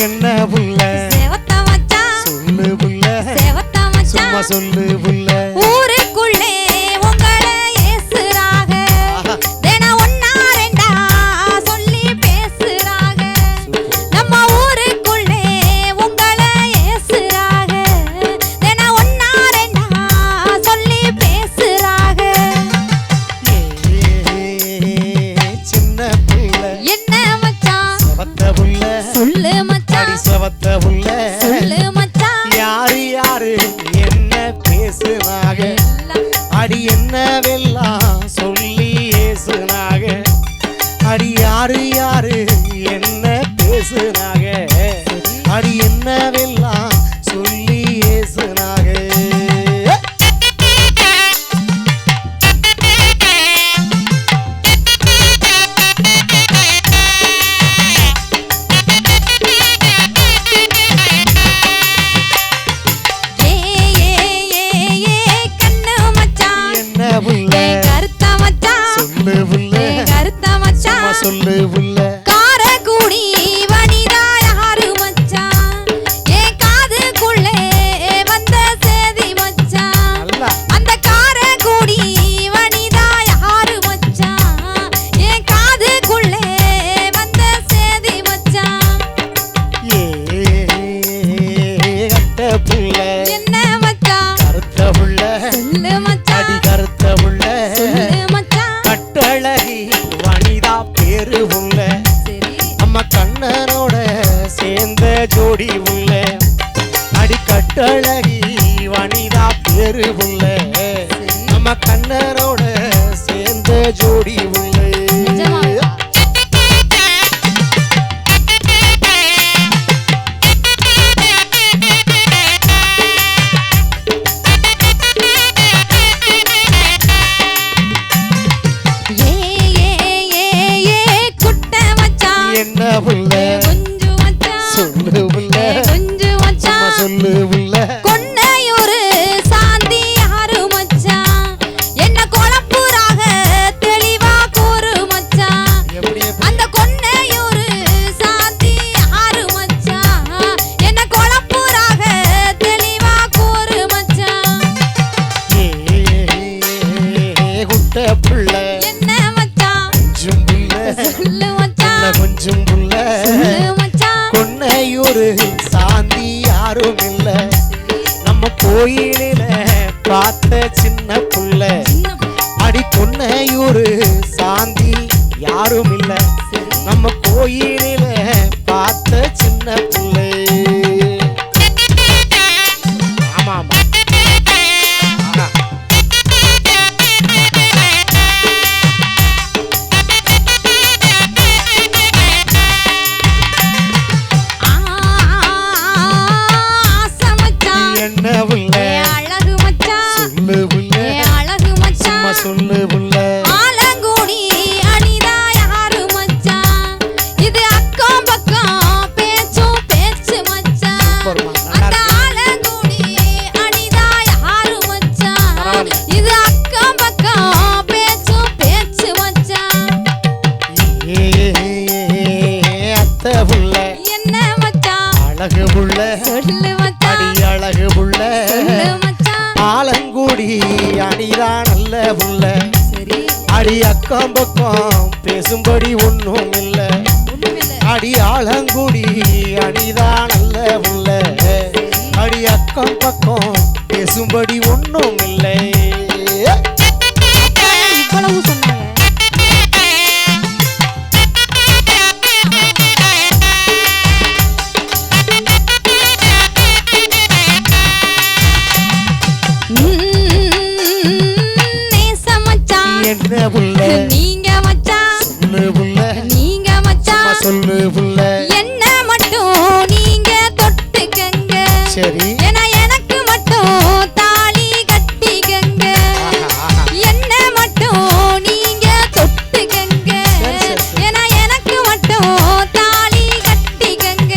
என்ன புள்ள சொல்லு புள்ள சும்மா சொல்லு புள்ள யாரு? என்ன பேசுனாக அடி என்னவெல்லாம் சொல்லி ஏசுனாக அடி யாரு யாரு? என்ன பேசுனாக அடி என்னவெல்லாம் சொல்லு பேரு உள்ள. நம்ம கண்ணனோட சேர்ந்த ஜோடி உள்ள. அடிக்கட்டழகி வனிதா பேரு உள்ள. நம்ம கண்ணனோட சொல்லு புள்ள ஏ கொஞ்சு சும்மா மச்சான் சொல்லு புள்ள கொன்னையூரு சாந்தி யாரு மச்சான் என்ன குழப்புறாக தெளிவா கூறு மச்சான்? அந்த கொன்னையூரு சாந்தி யாரு மச்சான் என்ன குழப்புறாக தெளிவா கூறு மச்சான் ஏ குட்ட கோயிலில பார்த்த சின்ன புள்ள. அடி பொன்னையூரு சாந்தி யாரும் இல்ல நம்ம கோயிலில பார்த்த சின்ன மச்சான் சொல்லு புள்ள ஆலங்குடி அனிதா யாரு மச்சான் இது அக்கம் பக்கம் பேச்சும் பேச்சு மச்சான் அந்த. ஆலங்குடி அனிதா யாரு மச்சான். இது அக்கம் பக்கம் பேச்சும் பேச்சு மச்சான் ஏ அத்தை புள்ள என்ன மச்சான் அழகு புள்ள சொல்லு. அடி அக்கம் பக்கம் பேசும்படி ஒன்றும் இல்ல அடி ஆலங்குடி அடிதான் நல்ல புள்ள அடி அக்கம் பக்கம் பேசும்படி ஒன்றும் இல்லை சரி. ஏன்னா எனக்கு மட்டும் தாலி கட்டிக்கங்க. என்ன மட்டும் நீங்க தொட்டுக்கங்க. ஏன்னா எனக்கு மட்டும் தாலி கட்டிக்கங்க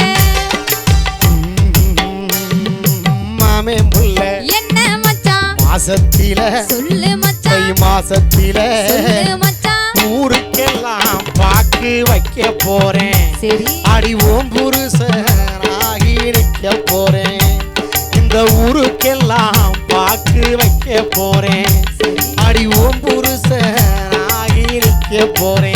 மாமே என்ன மச்சான் மாசத்தில சொல்லு மச்சான் மாசத்தில சொல்லு மச்சான் ஊருக்கெல்லாம் பாக்கு வைக்க போறேன். சரி. அடி ஓம் ஊருக்கெல்லாம் பாக்கு வைக்க போறேன். அடி ஓம் புருஷனாகி நிற்க போறேன்.